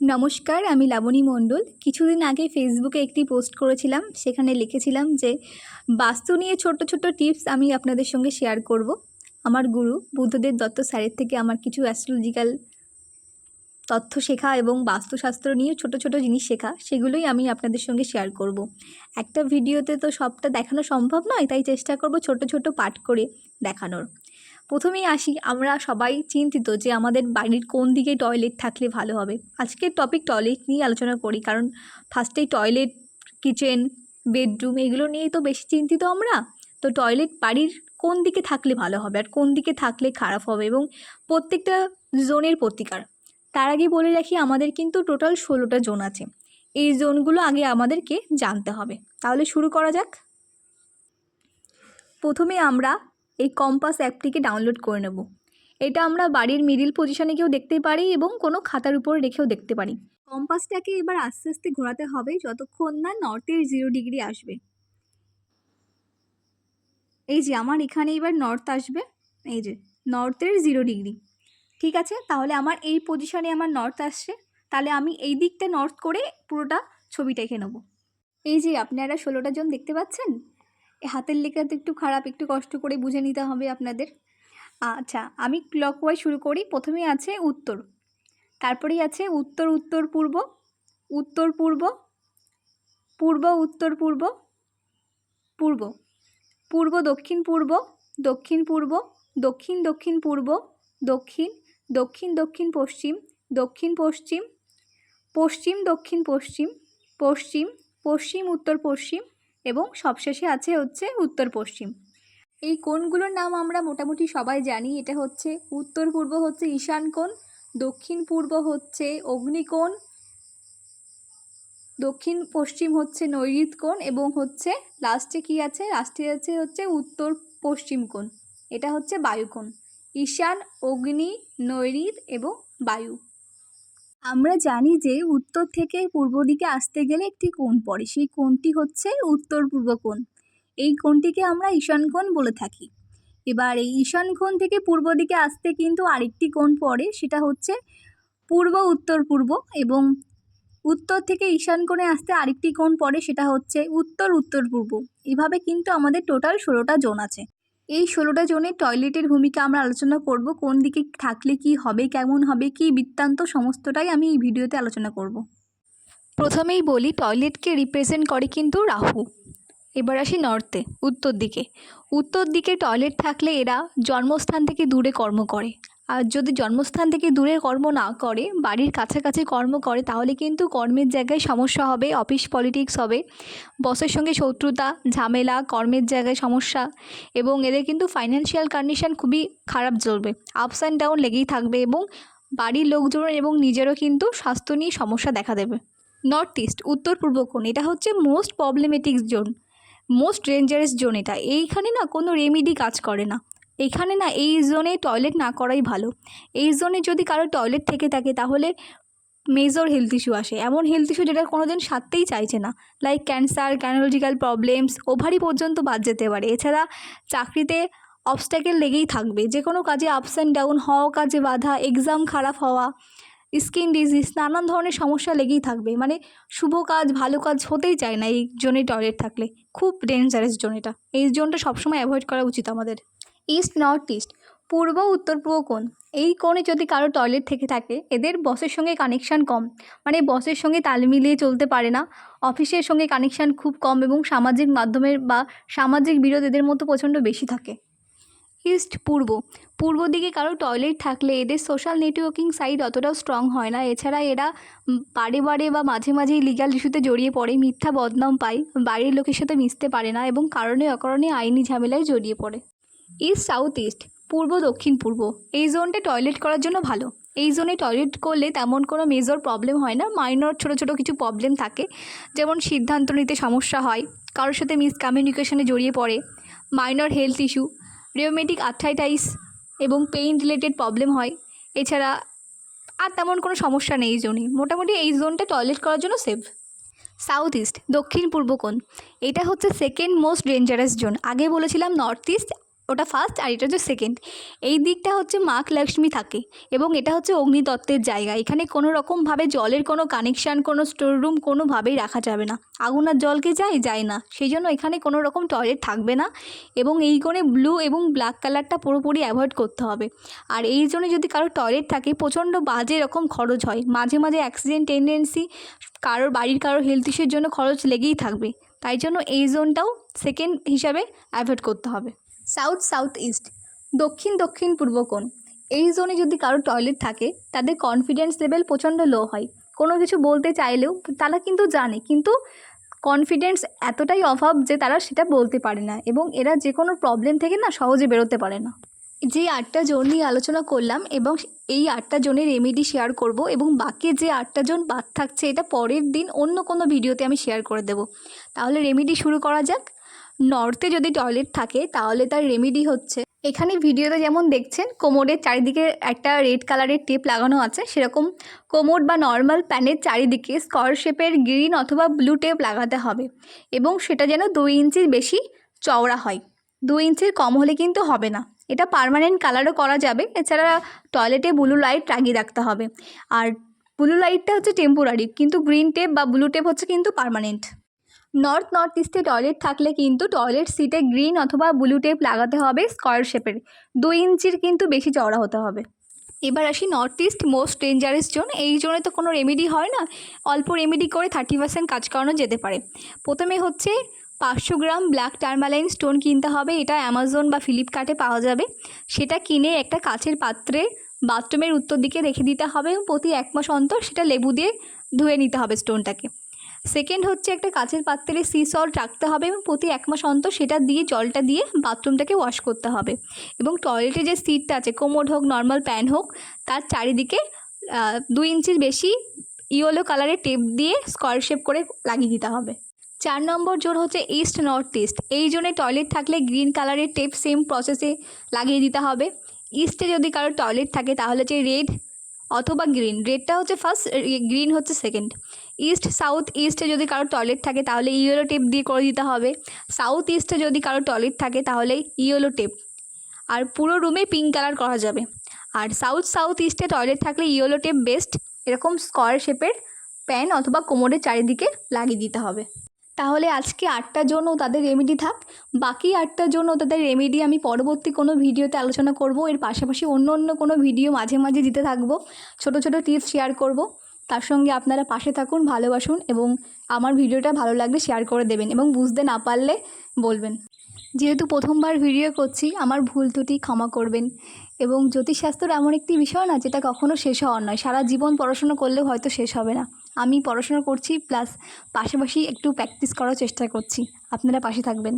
নমস্কার, আমি লাবণী মণ্ডল। কিছুদিন আগে ফেসবুকে একটি পোস্ট করেছিলাম, সেখানে লিখেছিলাম যে, বাস্তু নিয়ে ছোট্ট ছোট্ট টিপস আমি আপনাদের সঙ্গে শেয়ার করব। আমার গুরু বুদ্ধদেব দত্ত স্যারের থেকে আমার কিছু অ্যাস্ট্রোলজিক্যাল তথ্য শেখা এবং বাস্তুশাস্ত্র নিয়ে ছোট ছোট জিনিস শেখা, সেগুলোই আমি আপনাদের সঙ্গে শেয়ার করব। একটা ভিডিওতে তো সবটা দেখানো সম্ভব নয়, তাই চেষ্টা করব ছোট ছোট পাঠ করে দেখানোর। প্রথমেই আসি, আমরা সবাই চিন্তিত যে আমাদের বাড়ির কোন দিকে টয়লেট থাকলে ভালো হবে। আজকের টপিক টয়লেট নিয়ে আলোচনা করি, কারণ ফার্স্টেই টয়লেট কিচেন বেডরুম এগুলো নিয়েই তো বেশি চিন্তিত আমরা। তো টয়লেট বাড়ির কোন দিকে থাকলে ভালো হবে আর কোন দিকে থাকলে খারাপ হবে এবং প্রত্যেকটা জোনের প্রতিকার। তার আগে বলে রাখি, আমাদের কিন্তু টোটাল ষোলোটা জোন আছে। এই জোনগুলো আগে আমাদেরকে জানতে হবে। তাহলে শুরু করা যাক। প্রথমে আমরা এই কম্পাস অ্যাপটিকে ডাউনলোড করে নেব। এটা আমরা বাড়ির মিডিল পজিশনে কেউ দেখতে পারি এবং কোনো খাতার উপর রেখেও দেখতে পারি। কম্পাসটাকে এবার আস্তে আস্তে ঘোরাতে হবে যতক্ষণ না নর্থের জিরো ডিগ্রি আসবে। এই যে আমার এখানে এবার নর্থ আসবে, এই যে নর্থের জিরো ডিগ্রি ঠিক আছে? তাহলে আমার এই পজিশনে আমার নর্থ আসছে। তাহলে আমি এই দিকটা নর্থ করে পুরোটা ছবিটা এঁকে নেব। এই যে আপনারা ষোলোটা জন দেখতে পাচ্ছেন? হাতের লেখা তো একটু খারাপ, একটু কষ্ট করে বুঝে নিতে হবে আপনাদের। আচ্ছা আমি ক্লকওয়াইজ শুরু করি। প্রথমেই আছে উত্তর। তারপরেই আছে উত্তর উত্তর, পূর্ব। উত্তর, পূর্ব। পূর্ব, উত্তর, পূর্ব। পূর্ব। পূর্ব, দক্ষিণ পূর্ব। দক্ষিণ পূর্ব। দক্ষিণ দক্ষিণ, পূর্ব। দক্ষিণ দক্ষিণ দক্ষিণ, পশ্চিম। দক্ষিণ, পশ্চিম। পশ্চিম, দক্ষিণ, পশ্চিম। পশ্চিম পশ্চিম, উত্তর, পশ্চিম। এবং সবশেষে আছে হচ্ছে উত্তর পশ্চিম। এই কোণগুলোর নাম আমরা মোটামুটি সবাই জানি। এটা হচ্ছে উত্তর পূর্ব হচ্ছে ঈশান কোণ, দক্ষিণ পূর্ব হচ্ছে অগ্নিকোণ, দক্ষিণ পশ্চিম হচ্ছে নৈঋত কোণ এবং হচ্ছে লাস্টে কি আছে? লাস্টে আছে হচ্ছে উত্তর পশ্চিম কোণ। এটা হচ্ছে বায়ুকোণ। ঈশান, অগ্নি, নৈঋত এবং বায়ু। আমরা জানি যে উত্তর থেকে পূর্ব দিকে আসতে গেলে একটি কোণ পড়ে। সেই কোণটি হচ্ছে উত্তর পূর্ব কোণ। এই কোণটিকে আমরা ঈশান কোণ বলে থাকি। এবার এই ঈশান কোণ থেকে পূর্ব দিকে আসতে কিন্তু আরেকটি কোণ পড়ে, সেটা হচ্ছে পূর্ব, উত্তর, পূর্ব এবং উত্তর থেকে ঈশান কোণে আসতে আরেকটি কোণ পড়ে, সেটা হচ্ছে উত্তর উত্তর, পূর্ব। এভাবে কিন্তু আমাদের টোটাল ষোলোটা জোন আছে। এই ষোলোটা জোনে টয়লেটের ভূমিকা আমরা আলোচনা করব, কোন দিকে থাকলে কি হবে, কেমন হবে, কি বৃত্তান্ত, সমস্তটাই আমি এই ভিডিওতে আলোচনা করব। প্রথমেই বলি টয়লেটকে রিপ্রেজেন্ট করে কিন্তু রাহু। এবার আসি নর্থে উত্তর দিকে। উত্তর দিকে টয়লেট থাকলে এরা জন্মস্থান থেকে দূরে কর্ম করে। আর যদি জন্মস্থান থেকে দূরে কর্ম না করে, বাড়ির কাছাকাছি কর্ম করে, তাহলে কিন্তু কর্মের জায়গায় সমস্যা হবে অফিস পলিটিক্স হবে। বসের সঙ্গে শত্রুতা, ঝামেলা, কর্মের জায়গায় সমস্যা এবং এদের কিন্তু ফাইন্যান্সিয়াল কন্ডিশন খুবই খারাপ চলবে। আপস অ্যান্ড ডাউন লেগেই থাকবে এবং বাড়ির লোকজন এবং নিজেরও কিন্তু স্বাস্থ্য নিয়ে সমস্যা দেখা দেবে। নর্থ ইস্ট উত্তর পূর্ব কোণ, এটা হচ্ছে most problematic zone most dangerous zone এটা। এইখানে না কোনো রেমিডি কাজ করে না। এখানে না এই জোনে টয়লেট না করাই ভালো। এই জোনে যদি কারও টয়লেট থেকে থাকে, তাহলে মেজর হেলথ ইস্যু আসে। এমন হেলথ ইস্যু যেটা কোনো দিন সারতেই চাইছে না। লাইক ক্যান্সার গ্যানোলজিক্যাল প্রবলেমস ওভারই পর্যন্ত বাদ যেতে পারে। এছাড়া চাকরিতে অবস্ট্যাকেল লেগেই থাকবে। যে কোনো কাজে আপস অ্যান্ড ডাউন হওয়া কাজে বাধা এক্সাম খারাপ হওয়া স্কিন ডিজিজ নানান ধরনের সমস্যা লেগেই থাকবে। মানে শুভ কাজ, ভালো কাজ হতেই চায় না এই জোনে টয়লেট থাকলে। খুব ডেঞ্জারাস জোন এটা। এই জোনটা সবসময় অ্যাভয়েড করা উচিত আমাদের। ইস্ট, নর্থ ইস্ট, পূর্ব, উত্তর, পূর্ব কোণ। এই কোণে যদি কারও টয়লেট থেকে থাকে, এদের বসের সঙ্গে কানেকশান কম। মানে বসের সঙ্গে তাল মিলিয়ে চলতে পারে না। অফিসের সঙ্গে কানেকশান খুব কম এবং সামাজিক মাধ্যমের বা সামাজিক বিরোধ এদের মতো প্রচণ্ড বেশি থাকে। ইস্ট, পূর্ব। পূর্ব দিকে কারও টয়লেট থাকলে এদের সোশ্যাল নেটওয়ার্কিং সাইট অতটাও স্ট্রং হয় না। এছাড়া এরা বারে বারে বা মাঝে মাঝেই লিগাল ইস্যুতে জড়িয়ে পড়ে, মিথ্যা বদনাম পায় বাড়ির লোকের সাথে মিশতে পারে না এবং কারণে অকারণে আইনি ঝামেলায় জড়িয়ে পড়ে। ইস্ট সাউথ ইস্ট পূর্ব, দক্ষিণ, পূর্ব। এই জোনটা টয়লেট করার জন্য ভালো। এই জোনে টয়লেট করলে তেমন কোনো মেজর প্রবলেম হয় না মাইনর ছোটো ছোটো কিছু প্রবলেম থাকে। যেমন সিদ্ধান্ত নিতে সমস্যা হয়, কারোর সাথে মিসকমিউনিকেশনে জড়িয়ে পড়ে minor health issue rheumatic arthritis এবং পেইন রিলেটেড প্রবলেম হয়। এছাড়া আর তেমন কোনো সমস্যা নেই এই জোনে মোটামুটি এই জোনটা টয়লেট করার জন্য সেভ সাউথ ইস্ট দক্ষিণ, পূর্ব কোণ। এটা হচ্ছে সেকেন্ড মোস্ট ডেঞ্জারাস জোন আগে বলেছিলাম নর্থ ইস্ট ওটা ফার্স্ট আর এটা হচ্ছে সেকেন্ড এই দিকটা হচ্ছে মা লক্ষ্মী থাকে এবং এটা হচ্ছে অগ্নিতত্ত্বের জায়গা। এখানে কোনো রকমভাবে জলের কোনো কানেকশান কোনো স্টোর রুম কোনোভাবেই রাখা যাবে না। আগুন আর জল কি যায়? যায় না। সেই জন্য এখানে কোনো রকম টয়লেট থাকবে না এবং এই কোণে ব্লু এবং ব্ল্যাক কালারটা পুরোপুরি অ্যাভয়েড করতে হবে। আর এই জন্য যদি কারও টয়লেট থাকে, প্রচণ্ড বাজে রকম খরচ হয়। মাঝে মাঝে অ্যাক্সিডেন্ট টেন্ডেন্সি কারোর বাড়ির কারোর হেলথ ইস্যুর জন্য খরচ লেগেই থাকবে। তাই জন্য এই জোনটাও সেকেন্ড হিসাবে অ্যাভয়েড করতে হবে। সাউথ সাউথ ইস্ট, দক্ষিণ দক্ষিণ পূর্ব কোণ। এই জোনে যদি কারও টয়লেট থাকে, তাদের কনফিডেন্স লেভেল প্রচণ্ড লো হয়। কোনো কিছু বলতে চাইলেও তারা কিন্তু জানে, কিন্তু কনফিডেন্স এতটাই অভাব যে তারা সেটা বলতে পারে না এবং এরা যে কোনো প্রবলেম থেকে না সহজে বেরোতে পারে না। যে আটটা জোন নিয়ে আলোচনা করলাম এবং এই আটটা জোনের রেমেডি শেয়ার করব এবং বাকি যে আটটা জোন বাদ থাকছে, এটা পরের দিন অন্য কোনো ভিডিওতে আমি শেয়ার করে দেব। তাহলে রেমেডি শুরু করা যাক। নর্থে যদি টয়লেট থাকে, তাহলে তার রেমেডি হচ্ছে। এখানে ভিডিওতে যেমন দেখছেন কোমরের চারিদিকে একটা রেড কালারের টেপ লাগানো আছে। সেরকম কোমর বা নর্মাল প্যানের চারিদিকে স্কোয়ার শেপের গ্রিন অথবা ব্লু টেপ লাগাতে হবে এবং সেটা যেন দুই ইঞ্চির বেশি চওড়া হয়। দুই ইঞ্চির কম হলে কিন্তু হবে না। এটা পার্মানেন্ট কালারও করা যাবে। এছাড়া টয়লেটে ব্লু লাইট লাগিয়ে রাখতে হবে। আর ব্লু লাইটটা হচ্ছে টেম্পোরারি কিন্তু গ্রিন টেপ বা ব্লু টেপ হচ্ছে কিন্তু পার্মানেন্ট নর্থ নর্থ ইস্টে টয়লেট থাকলে কিন্তু টয়লেট সিটে গ্রিন অথবা ব্লু টেপ লাগাতে হবে স্কোয়ার শেপের। দুই ইঞ্চির কিন্তু বেশি চওড়া হতে হবে। এবার আসি north east most dangerous zone. এই জোনে তো কোনো রেমেডি হয় না। অল্প রেমেডি করে থার্টি পার্সেন্ট কাজ করানো যেতে পারে। প্রথমে হচ্ছে পাঁচশো গ্রাম ব্ল্যাক টার্মালাইন স্টোন কিনতে হবে। এটা অ্যামাজন বা ফ্লিপকার্টে পাওয়া যাবে। সেটা কিনে একটা কাচের পাত্রে বাথরুমের উত্তর দিকে রেখে দিতে হবে প্রতি এক মাস অন্তর সেটা লেবু দিয়ে ধুয়ে নিতে হবে স্টোনটাকে। সেকেন্ড হচ্ছে একটা কাচের পাত্রে সি সল্ট রাখতে হবে এবং প্রতি এক মাস অন্তর সেটা দিয়ে, জলটা দিয়ে বাথরুমটাকে ওয়াশ করতে হবে। এবং টয়লেটে যে সিটটা আছে কোমোড হোক নর্মাল প্যান হোক, তার চারিদিকে দুই ইঞ্চির বেশি ইয়েলো কালারের টেপ দিয়ে স্কোয়ার শেপ করে লাগিয়ে দিতে হবে। চার নম্বর জোন হচ্ছে ইস্ট নর্থ ইস্ট এই জোনে টয়লেট থাকলে গ্রিন কালারের টেপ সেম প্রসেসে লাগিয়ে দিতে হবে। ইস্টে যদি কারোর টয়লেট থাকে, তাহলে হচ্ছে রেড অথবা গ্রিন রেডটা হচ্ছে ফার্স্ট গ্রিন হচ্ছে সেকেন্ড ইস্ট সাউথ ইস্টে যদি কারোর টয়লেট থাকে, তাহলে ইয়েলো টেপ দিয়ে করে দিতে হবে। সাউথ ইস্টে যদি কারোর টয়লেট থাকে, তাহলে ইয়েলো টেপ আর পুরো রুমে পিঙ্ক কালার করা যাবে। আর সাউথ সাউথ ইস্টে টয়লেট থাকলে ইয়েলো টেপ বেস্ট এরকম স্কোয়ার শেপের প্যান অথবা কোমরের চারিদিকে লাগিয়ে দিতে হবে। তাহলে আজকে আটটা জন্য তাদের রেমেডি থাক। বাকি আটটা জন্য তাদের রেমেডি আমি পরবর্তী কোনো ভিডিওতে আলোচনা করব। এর পাশাপাশি অন্য অন্য কোনো ভিডিও মাঝে মাঝে দিতে থাকব। ছোট ছোট টিপস শেয়ার করব। তার সঙ্গে আপনারা পাশে থাকুন, ভালোবাসুন এবং আমার ভিডিওটা ভালো লাগলে শেয়ার করে দেবেন এবং বুঝতে না পারলে বলবেন। যেহেতু প্রথমবার ভিডিও করছি, আমার ভুল ত্রুটি ক্ষমা করবেন এবং জ্যোতিষশাস্ত্র এমন একটি বিষয় না, যেটা কখনো শেষ হওয়ার নয়। সারা জীবন পড়াশোনা করলেও হয়তো শেষ হবে না। আমি পড়াশোনা করছি প্লাস পাশাপাশি একটু প্র্যাকটিস করার চেষ্টা করছি। আপনারা পাশে থাকবেন।